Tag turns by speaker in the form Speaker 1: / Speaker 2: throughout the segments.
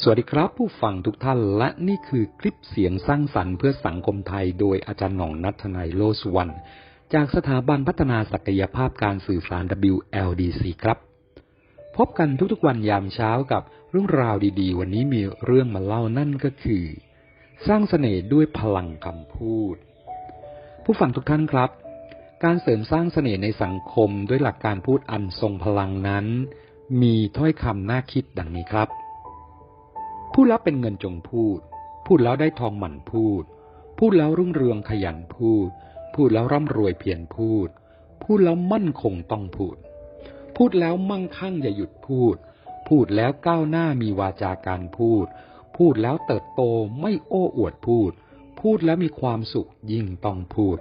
Speaker 1: สวัสดีครับผู้ฟังทุกท่านและนี่คือคลิปเสียงสร้างสรรค์เพื่อสังคมไทยโดยอาจารย์หน่องนัทนายโลสุวรรณจากสถาบันพัฒนาศักยภาพการสื่อสาร WLDC ครับ พบกันทุกๆวันยามเช้ากับเรื่องราวดีๆ วันนี้มีเรื่องมาเล่านั่นก็คือ สร้างเสน่ห์ด้วยพลังคำพูด ผู้ฟังทุกท่านครับ การเสริมสร้างเสน่ห์ในสังคมด้วยหลักการพูดอันทรงพลังนั้น มีถ้อยคำน่าคิดดังนี้ครับ พูดแล้วเป็นเงินจงพูด พูดแล้วได้ทองหมั่นพูด พูดแล้วรุ่งเรืองขยันพูด พูดแล้วร่ำรวยเพียรพูด พูดแล้วมั่นคงต้องพูด พูดแล้วมั่งคั่งอย่าหยุดพูด พูดแล้วก้าวหน้ามีวาจาการพูด พูดแล้วเติบโตไม่โอ้อวดพูด พูดแล้วมีความสุขยิ่งต้องพูด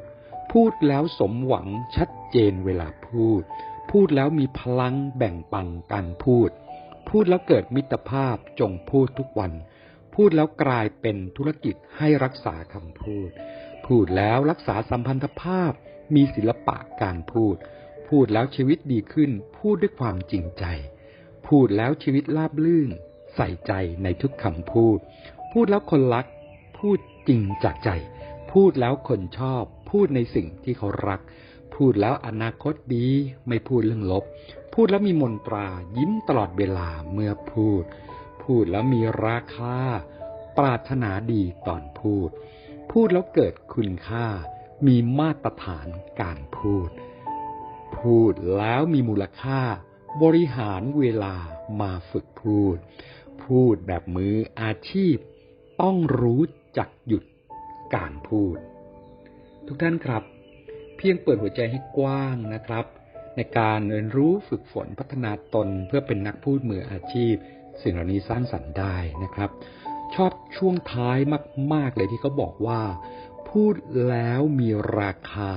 Speaker 1: พูดแล้วสมหวังชัดเจนเวลาพูด พูดแล้วมีพลังแบ่งปันการพูด พูดแล้วเกิดมิตรภาพจงพูดทุกวัน พูดแล้วกลายเป็นธุรกิจให้รักษาคำพูด พูดแล้วรักษาสัมพันธภาพ มีศิลปะการพูด พูดแล้วชีวิตดีขึ้น พูดด้วยความจริงใจ พูดแล้วชีวิตราบลื่น ใส่ใจในทุกคำพูด พูดแล้วคนรัก พูดจริงจากใจ พูดแล้วคนชอบ พูดในสิ่งที่เขารัก พูดแล้วอนาคตดี ไม่พูดเรื่องลบ พูดแล้วมีมนตรา ยิ้มตลอดเวลาเมื่อพูด พูดแล้วมีราคา ปรารถนาดีตอนพูด พูดแล้วเกิดคุณค่า มีมาตรฐานการพูด พูดแล้วมีมูลค่า บริหารเวลามาฝึกพูด พูดแบบมืออาชีพ ต้องรู้จักหยุดการพูด ทุกท่านครับ เพียงเปิดหัวใจให้กว้างนะครับ ในการเรียนรู้ฝึกฝนพัฒนาตนเพื่อเป็นนักพูดมืออาชีพ สิ่งเหล่านี้สร้างสรรค์ได้นะครับ ชอบช่วงท้ายมาก ๆ เลยที่เขาบอกว่า พูดแล้วมีราคา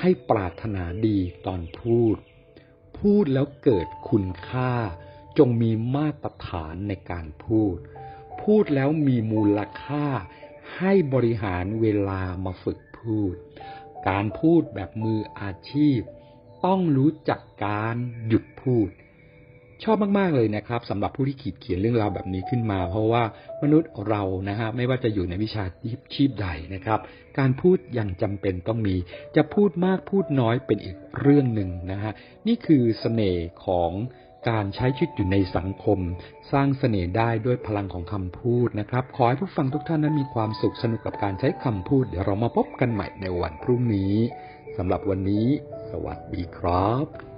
Speaker 1: ให้ปรารถนาดีตอนพูด พูดแล้วเกิดคุณค่า จงมีมาตรฐานในการพูด พูดแล้วมีมูลค่า ให้บริหารเวลามาฝึกพูด การพูดแบบมืออาชีพ ต้องรู้จักการหยุดพูด ชอบมาก ๆ เลยนะครับสำหรับผู้ที่ขีดเขียนเรื่องราวแบบนี้ขึ้นมา เพราะว่ามนุษย์เรานะฮะไม่ว่าจะอยู่ในวิชาชีพใดนะครับ การพูดย่างจำเป็นต้องมี จะพูดมากพูดน้อยเป็นอีกเรื่องหนึ่งนะฮะนี่คือเสน่ห์ของการใช้ชีวิตอยู่ในสังคม สร้างเสน่ห์ได้ด้วยพลังของคำพูดนะครับ ขอให้ผู้ฟังทุกท่านนั้นมีความสุขสนุกกับการใช้คำพูด เดี๋ยวเรามาพบกันใหม่ในวันพรุ่งนี้สำหรับวันนี้ วัสดีครับ